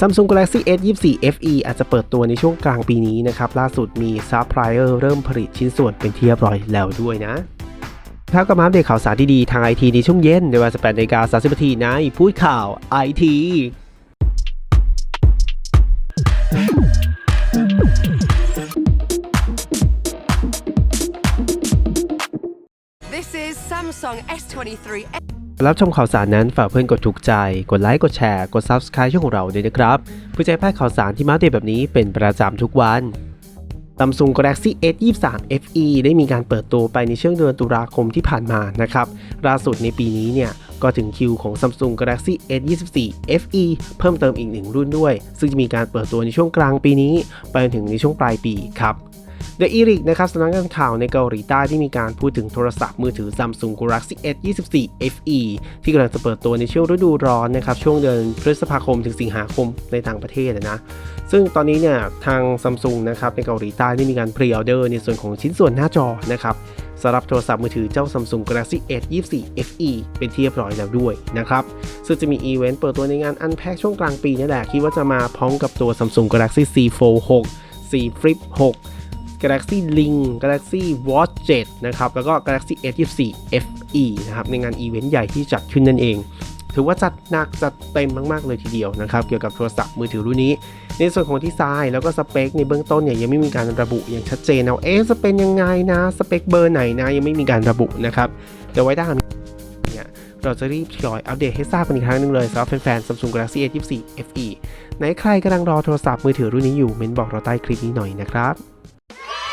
Samsung Galaxy S 24 FE อาจจะเปิดตัวในช่วงกลางปีนี้นะครับ ล่าสุดมีซัพพลายเออร์เริ่มผลิตชิ้นส่วนเป็นที่เรียบร้อยแล้วด้วยนะครับก็มาอัปเดตข่าวสารดีๆทางไอทีในช่วงเย็นในเวลา18นาฬิกา30นาทีในพูดข่าวไอที This is Samsung S23 รับชมข่าวสารนั้นฝากเพื่อนกดถูกใจ กดไลค์ กดแชร์ กด Subscribe ช่องของเราด้วยนะครับเพื่อจะให้พลาดข่าวสารที่มาเดตแบบนี้เป็นประจำทุกวัน Samsung Galaxy S 23 FE ได้มีการเปิดตัวไปในช่วงเดือนตุลาคมที่ผ่านมานะครับล่าสุดในปีนี้เนี่ยก็ถึงคิวของ Samsung Galaxy S 24 FE เพิ่มเติมอีกหนึ่งรุ่นด้วย ซึ่งจะมีการเปิดตัวในช่วงกลางปีนี้ ไปจนถึงในช่วงปลายปีครับ The e r i c นะครับสำนักงานข่าวในเกาหลีใต้ที่มีการพูดถึงโทรศัพท์มือถือ Samsung Galaxy S 24 FE ที่กำลังจะเปิดตัวในช่วงฤดูร้อนนะครับช่วงเดือนพฤษภาคมถึงสิงหาคมในต่างประเทศนะซึ่งตอนนี้เนี่ยทาง Samsung นะครับในเกาหลีใต้ได้มีการพรีออเดอร์ในส่วนของชิ้นส่วนหน้าจอนะครับสำหรับโทรศัพท์มือถือเจ้า Samsung Galaxy S 24 FE เป็นที่เรียบร้อยแล้วด้วยนะครับ ซึ่งจะมีอีเวนต์เปิดตัวในงาน Unpack ช่วงกลางปีนี่แหละ คิดว่าจะมาพร้อมกับตัว Samsung Galaxy C Fold 6 C Flip 6 Galaxy Link Galaxy Watch 7 นะครับ แล้วก็ Galaxy S24 FE นะครับ ในงานอีเวนต์ใหญ่ที่จัดขึ้นนั่นเอง ถือว่าจัดหนักจัดเต็มมาก ๆ เลยทีเดียวนะครับ เกี่ยวกับโทรศัพท์มือถือรุ่นนี้ ในส่วนของที่ทรายแล้วก็สเปคในเบื้องต้นเนี่ยยังไม่มีการระบุอย่างชัดเจนนะว่าเอ๊ะจะเป็นยังไงนะ สเปคเบอร์ไหนนะ ยังไม่มีการระบุนะครับเดี๋ยวไว้ถ้ามีเนี่ยเราจะรีบทยอยอัปเดตให้ทราบกันอีกครั้งหนึ่งเลยสำหรับแฟนๆ Samsung Galaxy S24 FE ไหนใครกำลังรอโทรศัพท์มือถือรุ่นนี้อยู่ เม้นบอกเราใต้คลิปนี้หน่อยนะครับ